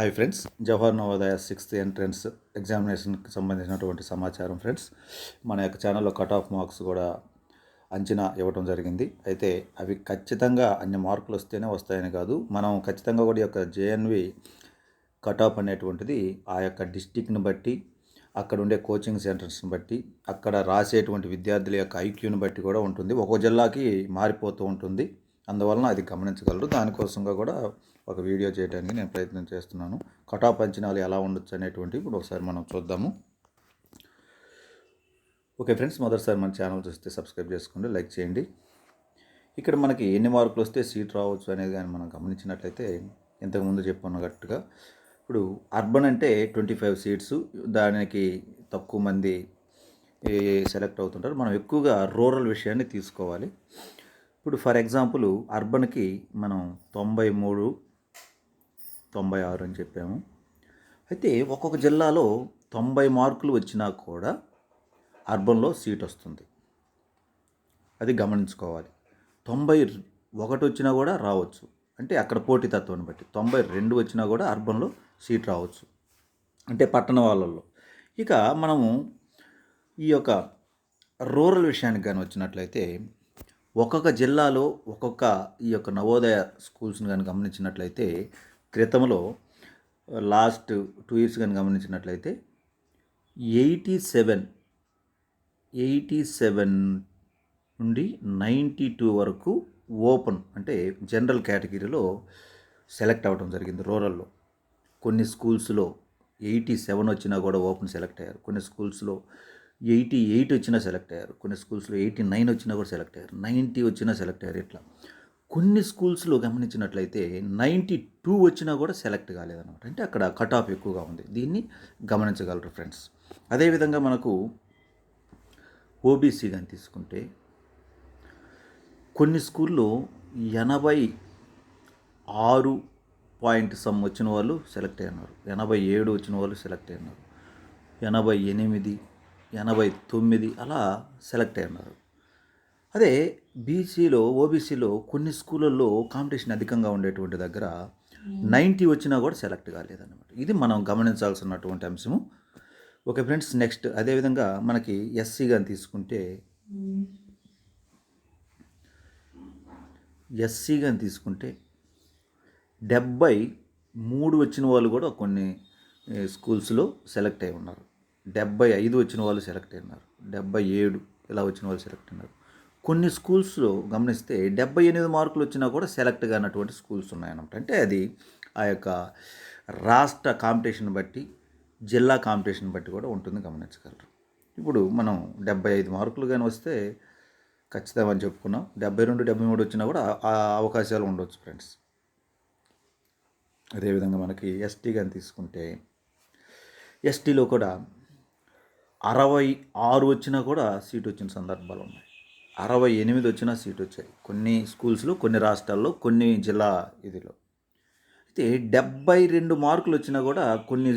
Hi friends Jawahar Navodaya sixth entrance ఎగ్జామినేషన్కి సంబంధించినటువంటి సమాచారం friends మన యొక్క ఛానల్లో కట్ ఆఫ్ మార్క్స్ కూడా అంచనా ఇవ్వడం జరిగింది. అయితే అవి ఖచ్చితంగా అన్ని మార్కులు వస్తేనే వస్తాయని కాదు మనం ఖచ్చితంగా కూడా ఈ యొక్క జేఎన్వి కట్ ఆఫ్ అనేటువంటిది ఆ యొక్క డిస్టిక్ని బట్టి అక్కడ ఉండే కోచింగ్ సెంటర్స్ని బట్టి అక్కడ రాసేటువంటి విద్యార్థుల యొక్క ఐక్యూని బట్టి కూడా ఉంటుంది. ఒక్కో జిల్లాకి మారిపోతూ ఉంటుంది. అందువలన అది గమనించగలరు. దానికోసంగా కూడా ఒక వీడియో చేయడానికి నేను ప్రయత్నం చేస్తున్నాను. కటా పంచనాలు ఎలా ఉండొచ్చు అనేటువంటి ఇప్పుడు ఒకసారి మనం చూద్దాము. ఓకే ఫ్రెండ్స్ మొదటిసారి మన ఛానల్ చూస్తే సబ్స్క్రైబ్ చేసుకోండి లైక్ చేయండి. ఇక్కడ మనకి ఎన్ని మార్కులు వస్తే సీట్ రావచ్చు అనేది కానీ మనం గమనించినట్లయితే ఇంతకుముందు చెప్పుకున్నట్టుగా ఇప్పుడు అర్బన్ అంటే ట్వంటీ ఫైవ్ సీట్స్ దానికి తక్కువ మంది సెలెక్ట్ అవుతుంటారు. మనం ఎక్కువగా రూరల్ విషయాన్ని తీసుకోవాలి. ఇప్పుడు ఫర్ ఎగ్జాంపుల్ అర్బన్కి మనం తొంభై మూడు తొంభై ఆరు అని చెప్పాము. అయితే ఒక్కొక్క జిల్లాలో తొంభై మార్కులు వచ్చినా కూడా అర్బన్లో సీట్ వస్తుంది. అది గమనించుకోవాలి. తొంభై ఒకటి వచ్చినా కూడా రావచ్చు. అంటే అక్కడ పోటీతత్వాన్ని బట్టి తొంభై రెండు వచ్చినా కూడా అర్బన్లో సీట్ రావచ్చు. అంటే పట్టణ వాళ్ళల్లో. ఇక మనము ఈ యొక్క రూరల్ విషయానికి కానీ వచ్చినట్లయితే ఒక్కొక్క జిల్లాలో ఒక్కొక్క ఈ యొక్క నవోదయ స్కూల్స్ని కానీ గమనించినట్లయితే క్రితంలో లాస్ట్ టూ ఇయర్స్ కానీ గమనించినట్లయితే ఎయిటీ సెవెన్ ఎయిటీ సెవెన్ నుండి నైంటీ టూ వరకు ఓపెన్ అంటే జనరల్ కేటగిరీలో సెలెక్ట్ అవ్వడం జరిగింది రూరల్లో. కొన్ని స్కూల్స్లో ఎయిటీ సెవెన్ వచ్చినా కూడా ఓపెన్ సెలెక్ట్ అయ్యారు. కొన్ని స్కూల్స్లో ఎయిటీ ఎయిట్ వచ్చినా సెలెక్ట్ అయ్యారు. కొన్ని స్కూల్స్లో ఎయిటీ నైన్ వచ్చినా కూడా సెలెక్ట్ అయ్యారు. నైంటీ వచ్చినా సెలెక్ట్ అయ్యారు ఇట్లా. కొన్ని స్కూల్స్లో గమనించినట్లయితే నైంటీ టూ వచ్చినా కూడా సెలెక్ట్ కాలేదన్నమాట. అంటే అక్కడ కట్ ఆఫ్ ఎక్కువగా ఉంది. దీన్ని గమనించగలరు ఫ్రెండ్స్. అదేవిధంగా మనకు ఓబీసీ కానీ తీసుకుంటే కొన్ని స్కూల్లో ఎనభై ఆరు పాయింట్ సమ్ వచ్చిన వాళ్ళు సెలెక్ట్ అయినారు ఎనభై ఏడు వచ్చిన వాళ్ళు సెలెక్ట్ అయినారు ఎనభై ఎనిమిది ఎనభై తొమ్మిది అలా సెలెక్ట్ అయినారు అదే బీసీలో ఓబీసీలో కొన్ని స్కూళ్ళల్లో కాంపిటీషన్ అధికంగా ఉండేటువంటి దగ్గర నైంటీ వచ్చినా కూడా సెలెక్ట్ కాలేదన్నమాట. ఇది మనం గమనించాల్సినటువంటి అంశము. ఓకే ఫ్రెండ్స్ నెక్స్ట్ అదేవిధంగా మనకి ఎస్సీ కానీ తీసుకుంటే ఎస్సీ కానీ తీసుకుంటే డెబ్బై మూడు వచ్చిన వాళ్ళు కూడా కొన్ని స్కూల్స్లో సెలెక్ట్ అయి ఉన్నారు. డెబ్బై ఐదు వచ్చిన వాళ్ళు సెలెక్ట్ అయినారు. డెబ్బై ఏడు ఇలా వచ్చిన వాళ్ళు సెలెక్ట్ అయినారు. కొన్ని స్కూల్స్లో గమనిస్తే డెబ్బై ఎనిమిది మార్కులు వచ్చినా కూడా సెలెక్ట్ కానటువంటి స్కూల్స్ ఉన్నాయన్నమాట. అంటే అది ఆ యొక్క రాష్ట్ర కాంపిటీషన్ బట్టి జిల్లా కాంపిటీషన్ బట్టి కూడా ఉంటుంది గమనించగలరు. ఇప్పుడు మనం డెబ్బై ఐదు మార్కులు కానీ వస్తే ఖచ్చితంగా అని చెప్పుకున్నాం. డెబ్బై రెండు డెబ్బై మూడు వచ్చినా కూడా ఆ అవకాశాలు ఉండవచ్చు ఫ్రెండ్స్. అదేవిధంగా మనకి ఎస్టీ కానీ తీసుకుంటే ఎస్టీలో కూడా అరవై ఆరు వచ్చినా కూడా సీట్ వచ్చిన సందర్భాలు ఉన్నాయి. అరవై ఎనిమిది వచ్చినా సీట్ వచ్చాయి. కొన్ని స్కూల్స్లో కొన్ని రాష్ట్రాల్లో కొన్ని జిల్లా ఇదిలో. అయితే డెబ్బై రెండు మార్కులు వచ్చినా కూడా కొన్ని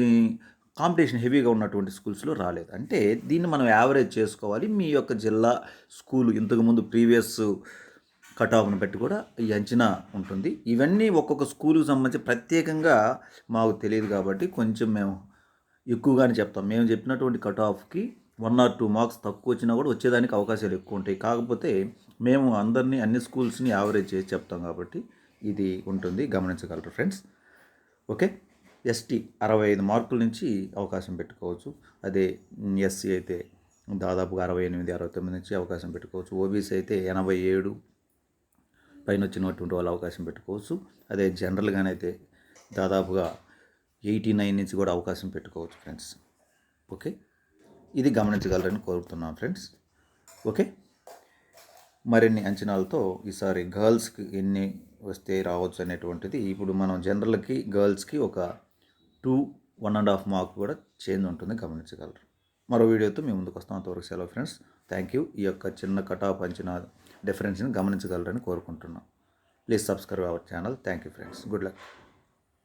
కాంపిటీషన్ హెవీగా ఉన్నటువంటి స్కూల్స్లో రాలేదు. అంటే దీన్ని మనం యావరేజ్ చేసుకోవాలి. మీ యొక్క జిల్లా స్కూల్ ఇంతకుముందు ప్రీవియస్ కట్ ఆఫ్ను బట్టి కూడా ఈ అంచనా ఉంటుంది. ఇవన్నీ ఒక్కొక్క స్కూల్కి సంబంధించి ప్రత్యేకంగా మాకు తెలియదు కాబట్టి కొంచెం మేము ఎక్కువగానే చెప్తాం. మేము చెప్పినటువంటి కట్ ఆఫ్కి వన్ ఆర్ టూ మార్క్స్ తక్కువ వచ్చినా కూడా వచ్చేదానికి అవకాశాలు ఎక్కువ ఉంటాయి. కాకపోతే మేము అందరినీ అన్ని స్కూల్స్ని యావరేజ్ చేసి చెప్తాం కాబట్టి ఇది ఉంటుంది. గమనించగలరు ఫ్రెండ్స్ ఓకే ఎస్టీ అరవై ఐదు మార్కుల నుంచి అవకాశం పెట్టుకోవచ్చు. అదే ఎస్సీ అయితే దాదాపుగా అరవై ఎనిమిది అరవై తొమ్మిది నుంచి అవకాశం పెట్టుకోవచ్చు. ఓబీసీ అయితే ఎనభై ఏడు పైన వచ్చినటువంటి వాళ్ళు అవకాశం పెట్టుకోవచ్చు. అదే జనరల్గానైతే దాదాపుగా ఎయిటీ నైన్ నుంచి కూడా అవకాశం పెట్టుకోవచ్చు ఫ్రెండ్స్. ఓకే? ఇది గమనించగలరని కోరుతున్నాను ఫ్రెండ్స్. ఓకే? మరిన్ని అంచనాలతో ఈసారి గర్ల్స్కి ఎన్ని వస్తే రావచ్చు అనేటువంటిది ఇప్పుడు మనం జనరల్కి గర్ల్స్కి ఒక two one and half mark కూడా చేంజ్ ఉంటుంది గమనించగలరు. మరో వీడియోతో మేము ముందుకు వస్తాం. అంతవరకు సెలవు ఫ్రెండ్స్. థ్యాంక్ యూ ఈ యొక్క చిన్న కటాఫ్ అంచనా డిఫరెన్స్ని గమనించగలరని కోరుకుంటున్నాం. Please subscribe our channel thank you friends good luck